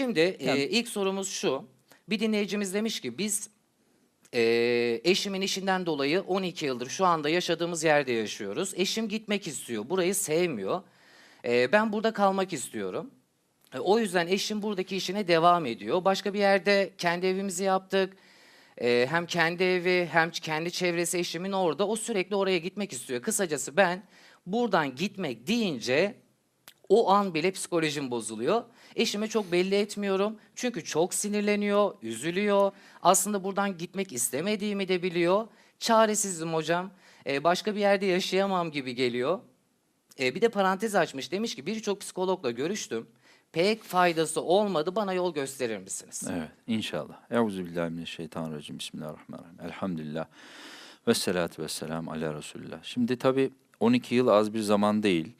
Şimdi e, ilk sorumuz şu. Bir dinleyicimiz demiş ki biz e, eşimin işinden dolayı 12 yıldır şu anda yaşadığımız yerde yaşıyoruz. Eşim gitmek istiyor. Burayı sevmiyor. E, ben burada kalmak istiyorum. E, o yüzden eşim buradaki işine devam ediyor. Başka bir yerde kendi evimizi yaptık. E, hem kendi evi hem kendi çevresi eşimin orada. O sürekli oraya gitmek istiyor. Kısacası ben buradan gitmek deyince o an bile psikolojim bozuluyor. Eşime çok belli etmiyorum. Çünkü çok sinirleniyor, üzülüyor. Aslında buradan gitmek istemediğimi de biliyor. Çaresizim hocam. Ee, başka bir yerde yaşayamam gibi geliyor. Ee, bir de parantez açmış. Demiş ki birçok psikologla görüştüm. Pek faydası olmadı. Bana yol gösterir misiniz? Evet inşallah. Euzubillahimineşşeytanirracim. Bismillahirrahmanirrahim. Elhamdülillah. Ve salatu ve selam ala Resulullah. Şimdi tabii 12 yıl az bir zaman değil.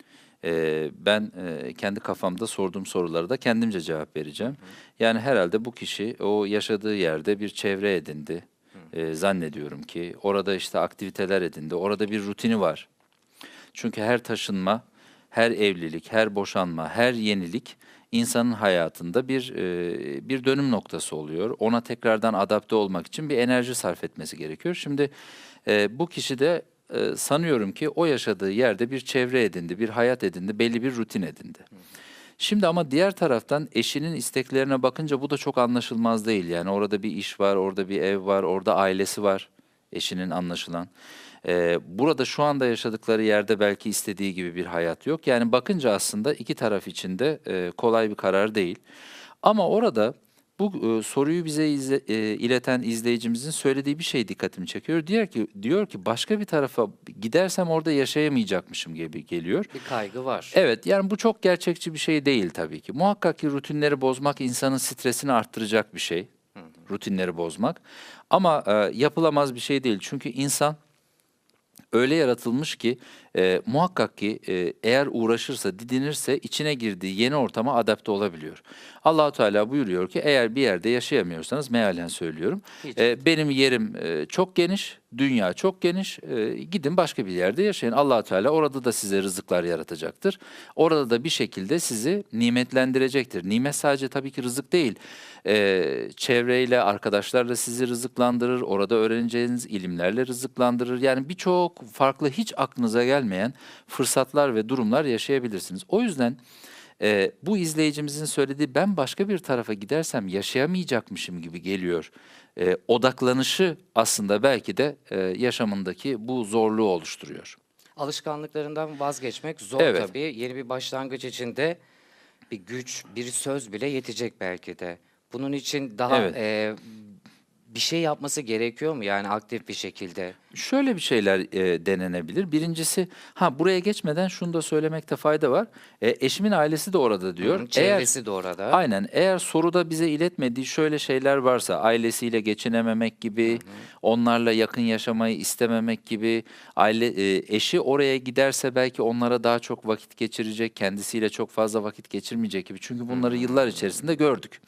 Ee, ben e, kendi kafamda sorduğum sorulara da kendimce cevap vereceğim. Yani herhalde bu kişi o yaşadığı yerde bir çevre edindi. Ee, zannediyorum ki orada işte aktiviteler edindi. Orada bir rutini var. Çünkü her taşınma, her evlilik, her boşanma, her yenilik insanın hayatında bir e, bir dönüm noktası oluyor. Ona tekrardan adapte olmak için bir enerji sarf etmesi gerekiyor. Şimdi e, bu kişi de e, sanıyorum ki o yaşadığı yerde bir çevre edindi, bir hayat edindi, belli bir rutin edindi. Şimdi ama diğer taraftan eşinin isteklerine bakınca bu da çok anlaşılmaz değil. Yani orada bir iş var, orada bir ev var, orada ailesi var eşinin anlaşılan. Ee, burada şu anda yaşadıkları yerde belki istediği gibi bir hayat yok. Yani bakınca aslında iki taraf için de e, kolay bir karar değil. Ama orada bu e, soruyu bize izle- e, ileten izleyicimizin söylediği bir şey dikkatimi çekiyor. Diyor ki diyor ki başka bir tarafa gidersem orada yaşayamayacakmışım gibi geliyor. Bir kaygı var. Evet yani bu çok gerçekçi bir şey değil tabii ki. Muhakkak ki rutinleri bozmak insanın stresini arttıracak bir şey. Rutinleri bozmak. Ama e, yapılamaz bir şey değil. Çünkü insan öyle yaratılmış ki e, muhakkak ki e, eğer uğraşırsa, didinirse içine girdiği yeni ortama adapte olabiliyor. Allahu Teala buyuruyor ki eğer bir yerde yaşayamıyorsanız mealen söylüyorum. E, benim yerim e, çok geniş, dünya çok geniş. e, gidin başka bir yerde yaşayın. Allahu Teala orada da size rızıklar yaratacaktır. Orada da bir şekilde sizi nimetlendirecektir. Nimet sadece tabii ki rızık değil. E, çevreyle, arkadaşlarla sizi rızıklandırır. Orada öğreneceğiniz ilimlerle rızıklandırır. Yani birçok farklı hiç aklınıza gelmeyen fırsatlar ve durumlar yaşayabilirsiniz. O yüzden e, bu izleyicimizin söylediği ben başka bir tarafa gidersem yaşayamayacakmışım gibi geliyor. E, odaklanışı aslında belki de e, yaşamındaki bu zorluğu oluşturuyor. Alışkanlıklarından vazgeçmek zor Evet. tabii. Yeni bir başlangıç için de bir güç, bir söz bile yetecek belki de. Bunun için daha Evet. e, bir şey yapması gerekiyor mu yani aktif bir şekilde? Şöyle bir şeyler e, denenebilir. Birincisi, ha buraya geçmeden şunu da söylemekte fayda var. E, eşimin ailesi de orada diyor. Hı, Eğer Çevresi de orada. Aynen. Eğer soruda bize iletmediği şöyle şeyler varsa, ailesiyle geçinememek gibi, onlarla yakın yaşamayı istememek gibi, aile e, eşi oraya giderse belki onlara daha çok vakit geçirecek, kendisiyle çok fazla vakit geçirmeyecek gibi. Çünkü bunları yıllar içerisinde gördük.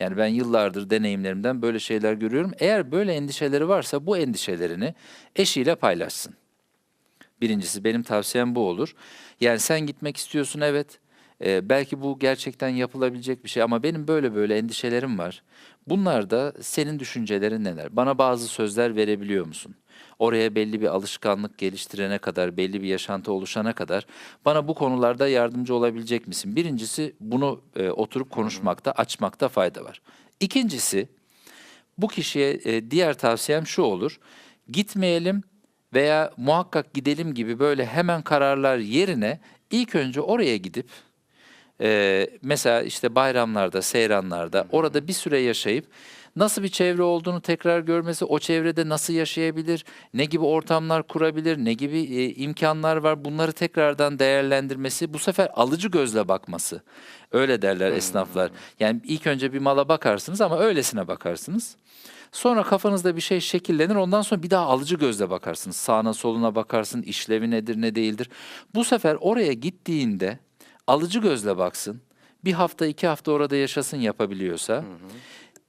Yani ben yıllardır deneyimlerimden böyle şeyler görüyorum. Eğer böyle endişeleri varsa bu endişelerini eşiyle paylaşsın. Birincisi benim tavsiyem bu olur. Yani sen gitmek istiyorsun evet. Ee, belki bu gerçekten yapılabilecek bir şey ama benim böyle böyle endişelerim var. Bunlar da senin düşüncelerin neler? Bana bazı sözler verebiliyor musun? Oraya belli bir alışkanlık geliştirene kadar, belli bir yaşantı oluşana kadar bana bu konularda yardımcı olabilecek misin? Birincisi bunu e, oturup konuşmakta, açmakta fayda var. İkincisi bu kişiye e, diğer tavsiyem şu olur. Gitmeyelim veya muhakkak gidelim gibi böyle hemen kararlar yerine ilk önce oraya gidip e, mesela işte bayramlarda, seyranlarda orada bir süre yaşayıp nasıl bir çevre olduğunu tekrar görmesi, o çevrede nasıl yaşayabilir, ne gibi ortamlar kurabilir, ne gibi e, imkanlar var bunları tekrardan değerlendirmesi, bu sefer alıcı gözle bakması. Öyle derler esnaflar. Yani ilk önce bir mala bakarsınız ama öylesine bakarsınız. Sonra kafanızda bir şey şekillenir. Ondan sonra bir daha alıcı gözle bakarsınız. Sağına soluna bakarsın. işlevi nedir ne değildir. Bu sefer oraya gittiğinde alıcı gözle baksın. Bir hafta iki hafta orada yaşasın yapabiliyorsa.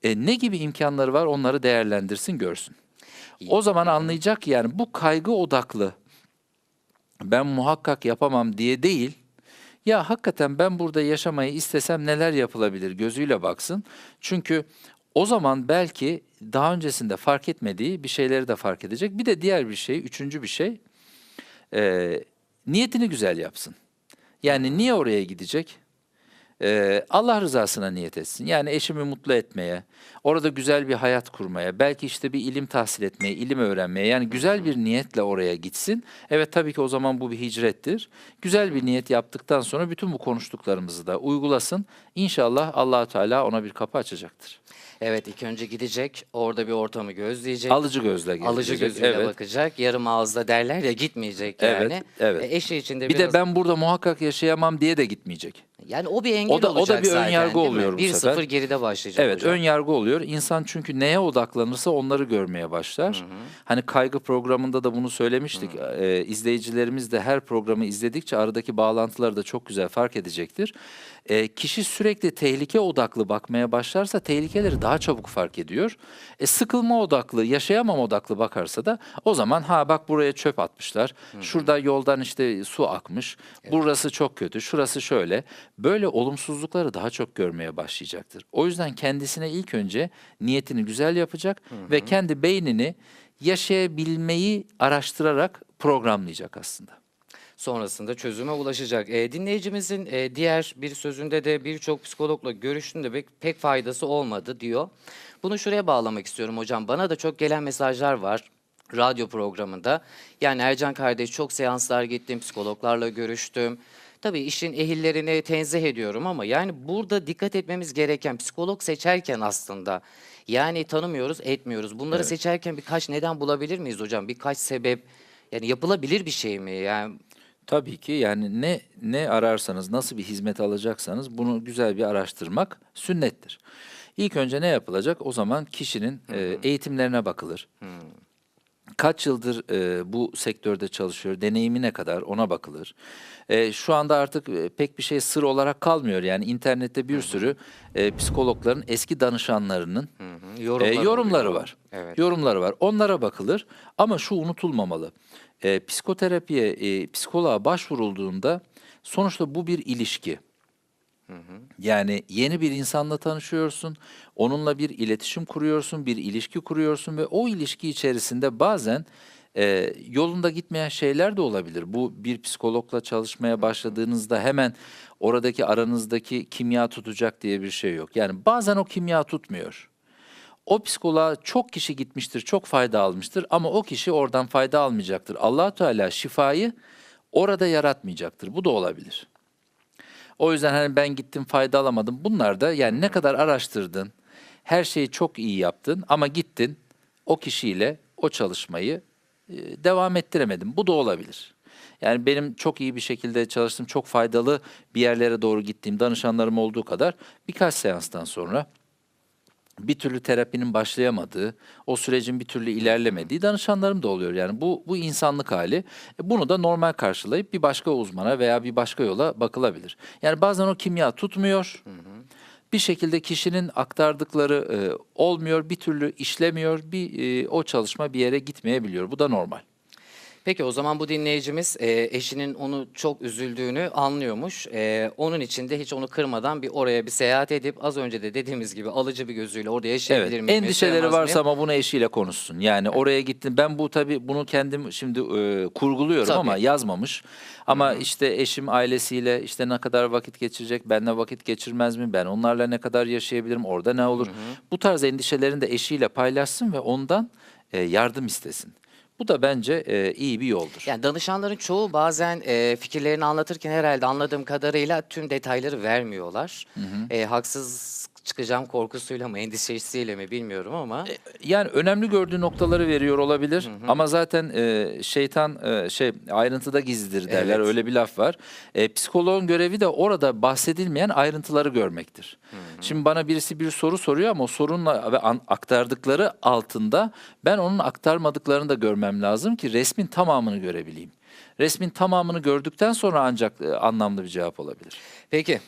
E, ne gibi imkanları var onları değerlendirsin görsün. O zaman anlayacak yani bu kaygı odaklı ben muhakkak yapamam diye değil. Ya hakikaten ben burada yaşamayı istesem neler yapılabilir gözüyle baksın. Çünkü o zaman belki daha öncesinde fark etmediği bir şeyleri de fark edecek. Bir de diğer bir şey, üçüncü bir şey, e, niyetini güzel yapsın. Yani niye oraya gidecek? Ee, Allah rızasına niyet etsin. Yani eşimi mutlu etmeye, orada güzel bir hayat kurmaya, belki işte bir ilim tahsil etmeye, ilim öğrenmeye. Yani güzel bir niyetle oraya gitsin. Evet tabii ki o zaman bu bir hicrettir. Güzel bir niyet yaptıktan sonra bütün bu konuştuklarımızı da uygulasın. İnşallah allah Teala ona bir kapı açacaktır. Evet ilk önce gidecek, orada bir ortamı gözleyecek. Alıcı gözle gelecek. Alıcı gözüyle evet. bakacak. Yarım ağızda derler ya gitmeyecek Evet, yani. evet. E, eşi için de Bir biraz... de ben burada muhakkak yaşayamam diye de gitmeyecek. Yani o bir engel O da- o da olacak bir ön zaten, yargı değil mi? oluyor bu 1-0 sefer. geride başlayacak Evet, hocam. ön yargı oluyor. İnsan çünkü neye odaklanırsa onları görmeye başlar. Hani kaygı programında da bunu söylemiştik. Ee, izleyicilerimiz de her programı izledikçe aradaki bağlantıları da çok güzel fark edecektir. Ee, kişi sürekli tehlike odaklı bakmaya başlarsa tehlikeleri daha çabuk fark ediyor. E, sıkılma odaklı, yaşayamam odaklı bakarsa da o zaman ha bak buraya çöp atmışlar. Şurada yoldan işte su akmış. Burası çok kötü, şurası şöyle. Böyle olumsuzlukları daha çok görmeye başlayacaktır. O yüzden kendisine ilk önce niyetini güzel yapacak ve kendi beynini yaşayabilmeyi araştırarak programlayacak aslında. sonrasında çözüme ulaşacak. E, dinleyicimizin e, diğer bir sözünde de birçok psikologla görüştüğünde pek, pek faydası olmadı diyor. Bunu şuraya bağlamak istiyorum hocam. Bana da çok gelen mesajlar var radyo programında. Yani Ercan kardeş çok seanslar gittim, psikologlarla görüştüm. Tabii işin ehillerini tenzih ediyorum ama yani burada dikkat etmemiz gereken psikolog seçerken aslında yani tanımıyoruz, etmiyoruz. Bunları Evet. seçerken birkaç neden bulabilir miyiz hocam? Birkaç sebep yani yapılabilir bir şey mi? Yani Tabii ki yani ne ne ararsanız, nasıl bir hizmet alacaksanız bunu güzel bir araştırmak sünnettir. İlk önce ne yapılacak? O zaman kişinin e, eğitimlerine bakılır. Kaç yıldır e, bu sektörde çalışıyor, deneyimi ne kadar ona bakılır. E, şu anda artık e, pek bir şey sır olarak kalmıyor. Yani internette bir sürü e, psikologların eski danışanlarının Hı, e, yorumlar yorumları oluyor. var. Evet. Yorumları var. Onlara bakılır. Ama şu unutulmamalı. E, psikoterapiye, e, psikoloğa başvurulduğunda sonuçta bu bir ilişki. Yani yeni bir insanla tanışıyorsun, onunla bir iletişim kuruyorsun, bir ilişki kuruyorsun ve o ilişki içerisinde bazen e, yolunda gitmeyen şeyler de olabilir. Bu bir psikologla çalışmaya başladığınızda hemen oradaki aranızdaki kimya tutacak diye bir şey yok. Yani bazen o kimya tutmuyor. O psikoloğa çok kişi gitmiştir, çok fayda almıştır ama o kişi oradan fayda almayacaktır. allah Teala şifayı orada yaratmayacaktır. Bu da olabilir. O yüzden hani ben gittim fayda alamadım. Bunlar da yani ne kadar araştırdın, her şeyi çok iyi yaptın ama gittin o kişiyle o çalışmayı e, devam ettiremedin. Bu da olabilir. Yani benim çok iyi bir şekilde çalıştığım, çok faydalı bir yerlere doğru gittiğim danışanlarım olduğu kadar birkaç seanstan sonra bir türlü terapinin başlayamadığı, o sürecin bir türlü ilerlemediği danışanlarım da oluyor. Yani bu bu insanlık hali. E, Bunu da normal karşılayıp bir başka uzmana veya bir başka yola bakılabilir. Yani bazen o kimya tutmuyor. Bir şekilde kişinin aktardıkları e, olmuyor, bir türlü işlemiyor, bir e, o çalışma bir yere gitmeyebiliyor. Bu da normal. Peki o zaman bu dinleyicimiz e, eşinin onu çok üzüldüğünü anlıyormuş. E, onun için de hiç onu kırmadan bir oraya bir seyahat edip az önce de dediğimiz gibi alıcı bir gözüyle orada yaşayabilir Evet, miyim? endişeleri varsa mıyım? ama bunu eşiyle konuşsun. Yani oraya gittin. Ben bu tabii bunu kendim şimdi e, kurguluyorum Tabii. ama yazmamış. Ama işte eşim ailesiyle işte ne kadar vakit geçirecek, benle vakit geçirmez mi, ben onlarla ne kadar yaşayabilirim, orada ne olur. Bu tarz endişelerini de eşiyle paylaşsın ve ondan e, yardım istesin. Bu da bence e, iyi bir yoldur. Yani danışanların çoğu bazen e, fikirlerini anlatırken herhalde anladığım kadarıyla tüm detayları vermiyorlar. E, haksız çıkacağım korkusuyla mı endişesiyle mi bilmiyorum ama. Yani önemli gördüğü noktaları veriyor olabilir ama zaten e, şeytan e, şey ayrıntıda gizlidir derler Evet. öyle bir laf var. E, psikoloğun görevi de orada bahsedilmeyen ayrıntıları görmektir. Şimdi bana birisi bir soru soruyor ama o sorunla ve aktardıkları altında ben onun aktarmadıklarını da görmem lazım ki resmin tamamını görebileyim. Resmin tamamını gördükten sonra ancak e, anlamlı bir cevap olabilir. Peki